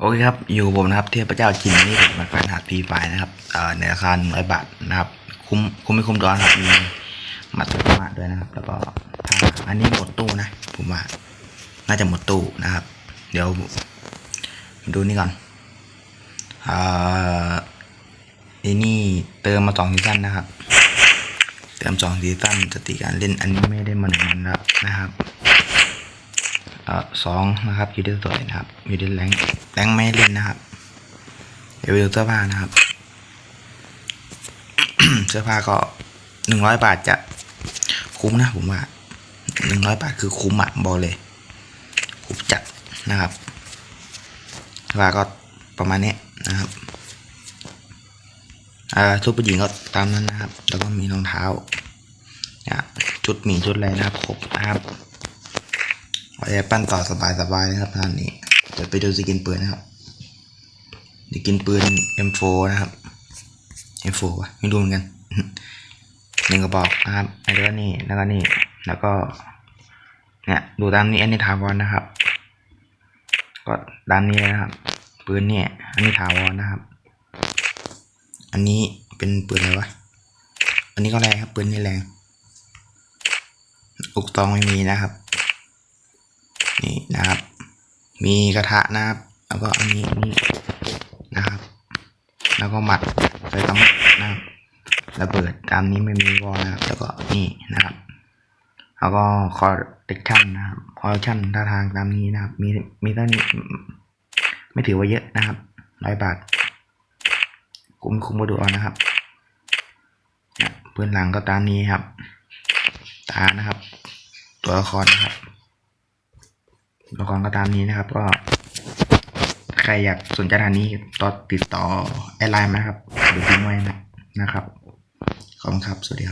โอเคครับ อยู่กับผมนะครับเทพเจ้าจินนี่ผมมาแฟนหัดพีไฟนะครับเอ่อในราคาหนึ่งร้อยบาทนะครับ คุ้มคุ้มไม่คุ้มดอนครับมีมัดสมาด้วยนะครับ แล้วก็ถ้าอันนี้หมดตู้นะ ผมว่า น่าจะหมดตู้นะครับ เดี๋ยวดูนี่ก่อนอ่อไอ้นี่เติมมาสองซีซั่นนะครับ เติมสองซีซั่นสติการเล่นอันนี้ไม่ได้มาหนึ่งวันแล้วนะครับอสองนะครับยูเดสวยนะครับยูเดสแรง แรงไม่เล่นนะครับ เดี๋ยวไปดูเสื้อผ้านะครับ เสื้อผ้าก็หนึ่งร้อยบาทจะคุ้มนะผมว่าหนึ่งร้อยบาทคือคุ้มอะบอกเลย คุ้มจัดนะครับเสื้อผ้าก็ประมาณนี้นะครับอ่าชุดผู้หญิงก็ตามนั้นนะครับ แล้วก็มีรองเท้าเนี่ยชุดหมีชุดอะไรนะครับครบนะครับเราจะปั้นต่อสบายๆนะครับท่านนี้ จะไปดูสกินปืนนะครับสกินปืน M4 นะครับ M4 วะไม่รู้เหมือนกันหนึ่งกระบอกนะครับแล้วก็นี่แล้วก็นี่แล้วก็เนี่ยดูตามนี้อันนี้ถาวรนะครับ ก็ตามนี้เลยนะครับ ปืนเนี่ย อันนี้ถาวรนะครับ อันนี้เป็นปืนอะไรวะอันนี้ก็แรงครับปืนนี่แรงอุกตองไม่มีนะครับ นี่นะครับ มีกระทะนะครับ แล้วก็อันนี้นี่นะครับ แล้วก็หมัดไฟตำนะครับระเบิดตามนี้ไม่มีวอลนะครับ แล้วก็นี่นะครับ แล้วก็คอร์เ c ชั่นนะครับคอร์ดิชั่นท่าทางตามนี้นะครับ มีมีเท่านี้ไม่ถือว่าเยอะนะครับร้อยบาท คุ้มคุ้มมาดูเอานะครับเนี่ยพื้นหลังก็ตามนี้ครับ ตานะครับ ตัวละครนะครับ ละครก็ตามนี้นะครับ ก็ ใครอยากสนใจทางนี้ต่อติดต่อแอดไลน์มานะครับหรือทิ้งไว้นะครับ ขอบคุณครับ สวัสดีครับ